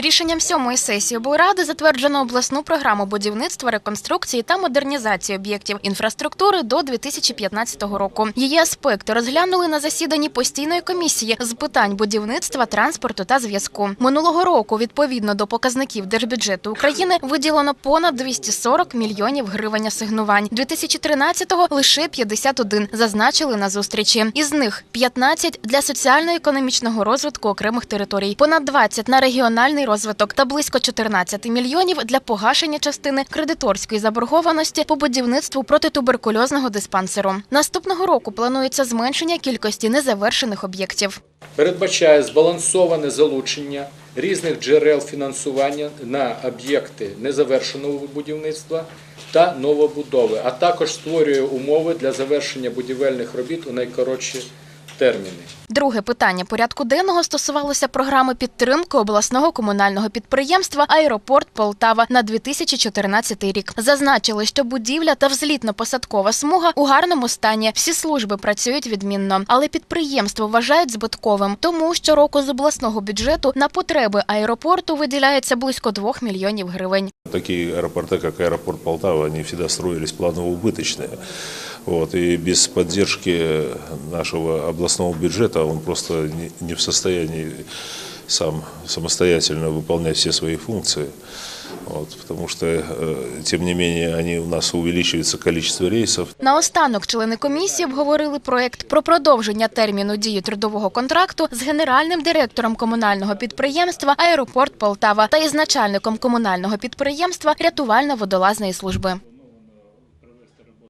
Рішенням сьомої сесії облради затверджено обласну програму будівництва, реконструкції та модернізації об'єктів інфраструктури до 2015 року. Її аспекти розглянули на засіданні постійної комісії з питань будівництва, транспорту та зв'язку. Минулого року, відповідно до показників держбюджету України, виділено понад 240 мільйонів гривень асигнувань. 2013-го – лише 51, зазначили на зустрічі. Із них 15 – для соціально-економічного розвитку окремих територій, понад 20 – на регіональний розвиток та близько 14 мільйонів для погашення частини кредиторської заборгованості по будівництву протитуберкульозного диспансеру. Наступного року планується зменшення кількості незавершених об'єктів. передбачає збалансоване залучення різних джерел фінансування на об'єкти незавершеного будівництва та новобудови, а також створює умови для завершення будівельних робіт у найкоротші терміни. Друге питання порядку денного стосувалося програми підтримки обласного комунального підприємства Аеропорт Полтава на 2014 рік. Зазначили, що будівля та взлітно-посадкова смуга у гарному стані. Всі служби працюють відмінно, але підприємство вважають збитковим, тому щороку з обласного бюджету на потреби аеропорту виділяється близько 2 мільйонів гривень. Такие аэропорты, как аэропорт Полтава, они всегда строились планово-убыточные. Вот, и без поддержки нашего областного бюджета он просто не, в состоянии сам самостоятельно выполнять все свои функции. Вот, потому что, э, тем не менее, они у нас увеличивается количество рейсов, Наостанок члени комісії обговорили проект про продовження терміну дії трудового контракту з генеральним директором комунального підприємства Аеропорт Полтава та із начальником комунального підприємства рятувально-водолазної служби.